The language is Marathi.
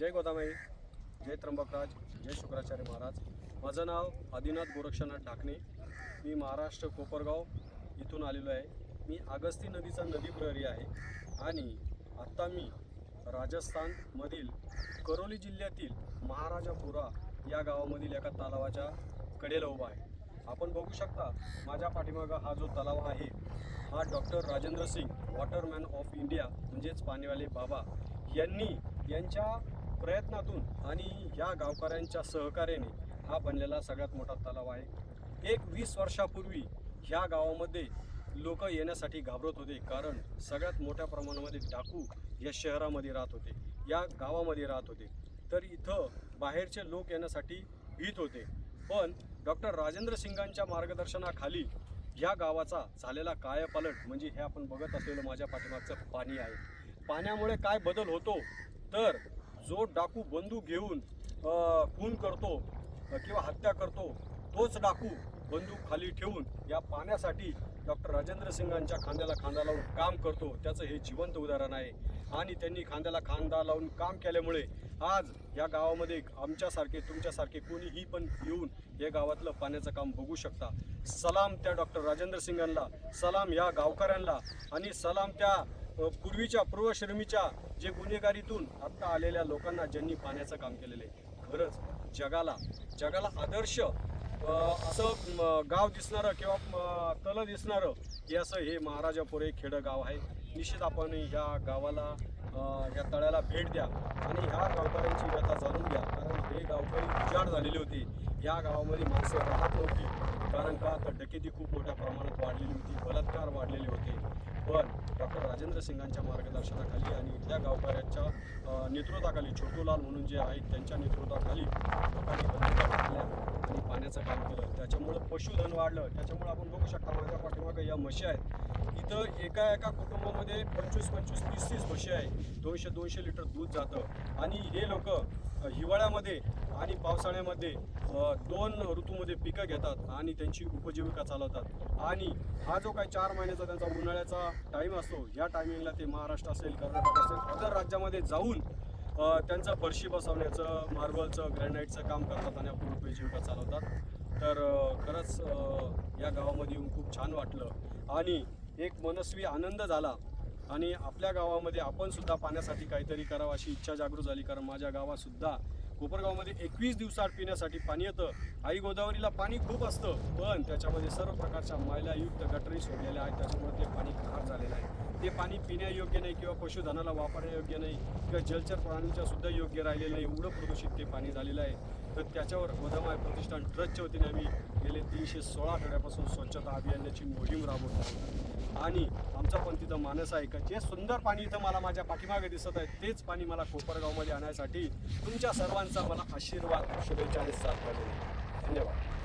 जय गोदामाई जय त्र्यंबकराज जय शुक्राचार्य महाराज. माझं नाव आदिनाथ गोरक्षनाथ ढाकणे. मी महाराष्ट्र कोपरगाव इथून आलेलो आहे. मी आगस्ती नदीचा नदी प्रहरी आहे आणि आत्ता मी राजस्थानमधील करोली जिल्ह्यातील महाराजापुरा या गावामधील एका तलावाच्या कडेला उभा आहे. आपण बघू शकता माझ्या पाठीमागं हा जो तलाव आहे हा doctor Rajendra Singh waterman of India म्हणजेच पाणीवाले बाबा यांनी यांच्या प्रयत्नातून आणि या गावकऱ्यांच्या सहकार्याने हा बनलेला सगळ्यात मोठा तलाव आहे. एक वीस वर्षापूर्वी ह्या गावामध्ये लोक येण्यासाठी घाबरत होते कारण सगळ्यात मोठ्या प्रमाणामध्ये डाकू या शहरामध्ये राहत होते या गावामध्ये राहत होते. तर इथं बाहेरचे लोक येण्यासाठी भीत होते. पण डॉक्टर राजेंद्र सिंगांच्या मार्गदर्शनाखाली ह्या गावाचा झालेला कायापालट म्हणजे हे आपण बघत असलेलं माझ्या पाठीमागचं पाणी आहे. पाण्यामुळे काय बदल होतो? तर जो डाकू बंदूक घेऊन खून करतो किंवा हत्या करतो तोच डाकू बंदूक खाली ठेवून या पाण्यासाठी डॉक्टर राजेंद्र सिंगांच्या खांद्याला खांदा लावून काम करतो. त्याचं हे जिवंत उदाहरण आहे. आणि त्यांनी खांद्याला खांदा लावून काम केल्यामुळे आज या गावामध्ये आमच्यासारखे तुमच्यासारखे कोणीही पण येऊन हे गावातलं पाण्याचं काम बघू शकता. सलाम त्या डॉक्टर राजेंद्र सिंगांना सलाम या गावकऱ्यांना आणि सलाम त्या पूर्वीच्या पूर्वश्रमीच्या जे गुन्हेगारीतून आत्ता आलेल्या लोकांना ज्यांनी पाण्याचं काम केलेलं आहे खरंच जगाला जगाला आदर्श असं गाव दिसणारं किंवा तलं दिसणारं हे असं हे महाराजापुरे खेडं गाव आहे. निश्चित आपण ह्या गावाला या तळ्याला भेट द्या आणि ह्या गावकऱ्यांची व्यथा जाणून घ्या. कारण हे गावकरी उजाड झालेले होते. या गावामध्ये माणसं राहत नव्हती. कारण का? तर डकेती खूप मोठ्या प्रमाणात वाढलेली होती बलात्कार वाढलेले होते. पण डॉक्टर राजेंद्र सिंगांच्या मार्गदर्शनाखाली आणि इथल्या गावकऱ्यांच्या नेतृत्वाखाली छोटूलाल म्हणून जे आहेत त्यांच्या नेतृत्वाखाली लोकांनी आणि पाण्याचं काम केलं. त्याच्यामुळं पशुधन वाढलं. त्याच्यामुळं आपण बघू शकता माझ्या पाठीमागं या म्हशी आहेत. इथं एका एका कुटुंबामध्ये पंचवीस पंचवीस तीस तीस म्हशी आहे. दोनशे दोनशे लिटर दूध जातं. आणि हे लोक हिवाळ्यामध्ये आणि पावसाळ्यामध्ये दोन ऋतूमध्ये पिकं घेतात आणि त्यांची उपजीविका चालवतात. आणि हा जो काही चार महिन्याचा त्यांचा उन्हाळ्याचा टाईम असतो या टायमिंगला ते महाराष्ट्र असेल कर्नाटक असेल इतर राज्यामध्ये जाऊन त्यांचं फरशी बसवण्याचं मार्बलचं ग्रॅनाईटचं काम करतात आणि आपली उपजीविका चालवतात. तर खरंच या गावामध्ये येऊन खूप छान वाटलं. आणि एक मनस्वी आनंद झाला. आणि आपल्या गावामध्ये आपण सुद्धा पाण्यासाठी काहीतरी करावं अशी इच्छा जागृत झाली. कारण माझ्या गावातसुद्धा कोपरगावमध्ये एकवीस दिवसाआड पिण्यासाठी पाणी येतं. आई गोदावरीला पाणी खूप असतं पण त्याच्यामध्ये सर्व प्रकारच्या मैलायुक्त गटरी सोडलेल्या आहेत. त्याच्यामुळे ते पाणी खराब झालेलं आहे. ते पाणी पिण्यायोग्य नाही किंवा पशुधनाला वापरण्यायोग्य नाही किंवा जलचर प्राण्यांच्या सुद्धा योग्य राहिलेलं नाही. एवढं प्रदूषित ते पाणी झालेलं आहे. तर त्याच्यावर गोदामाय प्रतिष्ठान ट्रस्टच्या वतीने आम्ही गेले तीनशे सोळा आठवड्यापासून स्वच्छता अभियानाची मोहीम राबवत आहोत. आणि आमचा पण तिथं मानस आहे का? जे सुंदर पाणी इथं मला माझ्या पाठीमागे दिसत आहे तेच पाणी मला कोपरगावमध्ये आणण्यासाठी तुमच्या सर्वांचा मला आशीर्वाद शुभेच्छा आणि साथ धन्यवाद.